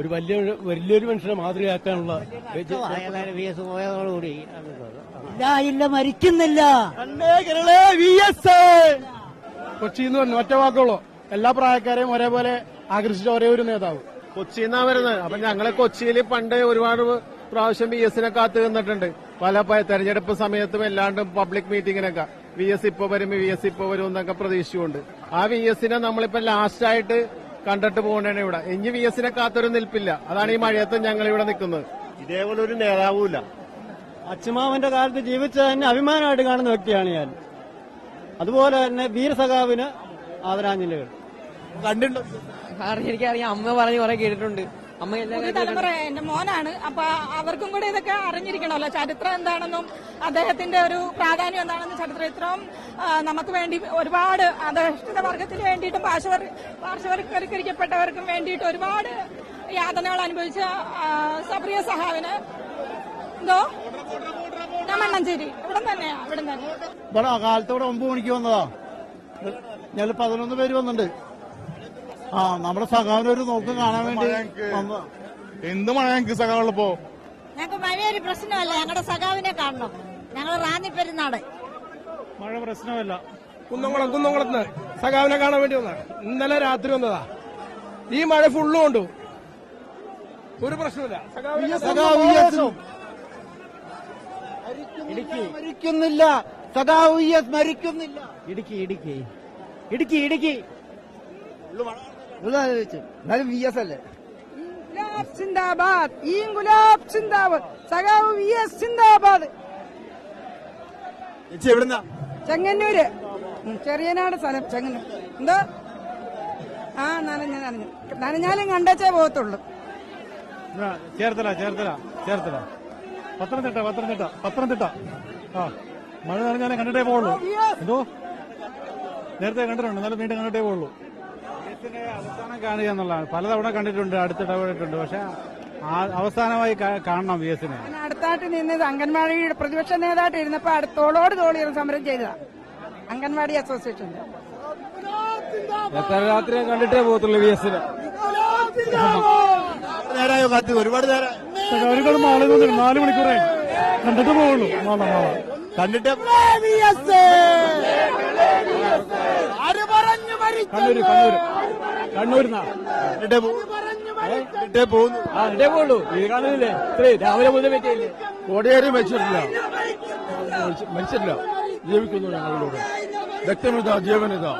ഒരു വലിയ വലിയൊരു മനുഷ്യനെ മാതൃകയാക്കാനുള്ള പോയതോടുകൂടി ഇല്ല ഇല്ല മരിക്കുന്നില്ല. കൊച്ചി എന്ന് പറഞ്ഞു ഒറ്റ വാക്കുള്ളൂ. എല്ലാ പ്രായക്കാരെയും ഒരേപോലെ ആകർഷിച്ച ഒരേ ഒരു നേതാവ്. കൊച്ചിന്നാ വരുന്നത്. അപ്പൊ ഞങ്ങളെ കൊച്ചിയിൽ പണ്ട് ഒരുപാട് പ്രാവശ്യം വി എസിനെ കാത്തു നിന്നിട്ടുണ്ട്. പല തെരഞ്ഞെടുപ്പ് സമയത്തും എല്ലാണ്ടും പബ്ലിക് മീറ്റിങ്ങിനൊക്കെ വി എസ് ഇപ്പൊ വരും വി എസ് ഇപ്പൊ വരും എന്നൊക്കെ പ്രതീക്ഷിച്ചുകൊണ്ട്. ആ വി എസിനെ നമ്മളിപ്പോ ലാസ്റ്റ് ആയിട്ട് കണ്ടിട്ട് പോകണേ ഇവിടെ. ഇനി വി എസിനെ കാത്തൊരു നിൽപ്പില്ല. അതാണ് ഈ മഴയത്ത് ഞങ്ങൾ ഇവിടെ നിൽക്കുന്നത്. ഇതേപോലെ ഒരു നേതാവുമില്ല. അച്ഛമാവന്റെ കാലത്ത് ജീവിച്ച തന്നെ അഭിമാനമായിട്ട് കാണുന്ന വ്യക്തിയാണ് ഞാൻ. അതുപോലെ തന്നെ വീരസഖാവിന് ആദരാഞ്ജലികൾ. കണ്ടിട്ടുണ്ട്. കാരണം എനിക്കറിയാം. അമ്മ പറഞ്ഞു കുറെ കേട്ടിട്ടുണ്ട്. പുതിയ തലമുറ എന്റെ മോനാണ്. അപ്പൊ അവർക്കും കൂടെ ഇതൊക്കെ അറിഞ്ഞിരിക്കണമല്ലോ. ചരിത്രം എന്താണെന്നും അദ്ദേഹത്തിന്റെ ഒരു പ്രാധാന്യം എന്താണെന്നും ചരിത്രം ഇത്രയും നമുക്ക് വേണ്ടി ഒരുപാട് അധിഷ്ഠിത വർഗത്തിന് വേണ്ടിയിട്ടും പാർശ്വവൽക്കരിക്കപ്പെട്ടവർക്കും വേണ്ടിയിട്ട് ഒരുപാട് യാതനകൾ അനുഭവിച്ച സബ്രിയ സപ്രിയ സഹാവിന് എന്തോ? ഞാൻ മണ്ണഞ്ചേരി. ഇവിടെ തന്നെയാ ഇവിടെ തന്നെ. ഇവിടെ കാലത്തോടെ ഒമ്പത് മണിക്ക് വന്നതാ. ഞങ്ങൾ പതിനൊന്ന് പേര് വന്നിട്ടുണ്ട്. ആ നമ്മുടെ സഹാവിനൊരു ഒരു നോക്ക് കാണാൻ വേണ്ടി എന്ത് മഴ ഞങ്ങൾക്ക് സഖാവുള്ളപ്പോ? ഞങ്ങൾക്ക് ഒരു പ്രശ്നമല്ല. ഞങ്ങളുടെ സഹാവിനെ കാണണം. ഞങ്ങൾ റാന്നി പെരുന്നാട് മഴ പ്രശ്നമല്ല. കുന്നംകുളം കുന്നംകുളത്ത് സഖാവിനെ കാണാൻ വേണ്ടി വന്നാ ഇന്നലെ രാത്രി വന്നതാ. ഈ മഴ ഫുള്ളും കൊണ്ടു. ഒരു പ്രശ്നമില്ല. സഖാവ് വി എസ് മരിക്കുന്നില്ല. സഖാവ് വി എസ് മരിക്കുന്നില്ല. ഇടുക്കി ഇടുക്കി. ഇടുക്കി ഇടുക്കി. എന്നാലും വി എസ് അല്ലേ? ഗുലാബ് സിന്ദാബാദ് ഈ ഗുലാബ് സിന്ദാബാദ് സഖാവ് വി എസ് സിന്ദാബാദ് എവിടുന്നാ? ചെങ്ങന്നൂര്. ചെറിയനാട് സ്ഥലം ചെങ്ങന്നൂർ എന്തോ? ആ നനഞ്ഞു നനഞ്ഞു. നനഞ്ഞാലും കണ്ടേച്ചേ പോകത്തുള്ളൂ. ചേർത്തല ചേർത്തല ചേർത്തല. പത്തനംതിട്ട പത്തനംതിട്ട പത്തനംതിട്ട. ആ മഴ നനഞ്ഞാലേ കണ്ടിട്ടേ പോകുള്ളൂ എന്തോ? നേരത്തെ കണ്ടിട്ടുണ്ട് എന്നാലും വീണ്ടും കണ്ടിട്ടേ പോകുള്ളൂ അവസാനം കാണുക എന്നുള്ളതാണ്. പലതവണ കണ്ടിട്ടുണ്ട് അടുത്തിടപെട്ടിട്ടുണ്ട്. പക്ഷെ ആ- അവസാനമായി കാണണം വി എസിനെ. ഞാൻ അടുത്തായിട്ട് നിന്നത് അംഗൻവാടിയുടെ പ്രതിപക്ഷ നേതാവായിട്ട് ഇരുന്നപ്പോ അടുത്തോളോട് തോളി സമരം ചെയ്തതാ. അംഗൻവാടി അസോസിയേഷൻ എത്ര രാത്രി കണ്ടിട്ടേ പോകത്തുള്ളൂ വി എസിന്. നേരായോ കാത്ത് ഒരുപാട് നേരം. ആളുകൾ നാല് മണിക്കൂറേ. കണ്ടിട്ട് പോകുള്ളൂ കണ്ടിട്ട് കണ്ണൂര് കണ്ണൂര്. കണ്ണൂരിന്നാ? പോകുന്നു ആ ഇടേ പോകുള്ളൂ ഇത് കാണുന്നില്ലേ? ഇത്രേ രാവിലെ മുതൽ പറ്റിയില്ലേ? കോടിയേരി മരിച്ചിട്ടില്ല. മരിച്ചിട്ടില്ല. ജീവിക്കുന്നു ഞങ്ങളിലൂടെ. വ്യക്തമിതാ ജീവനിതാ.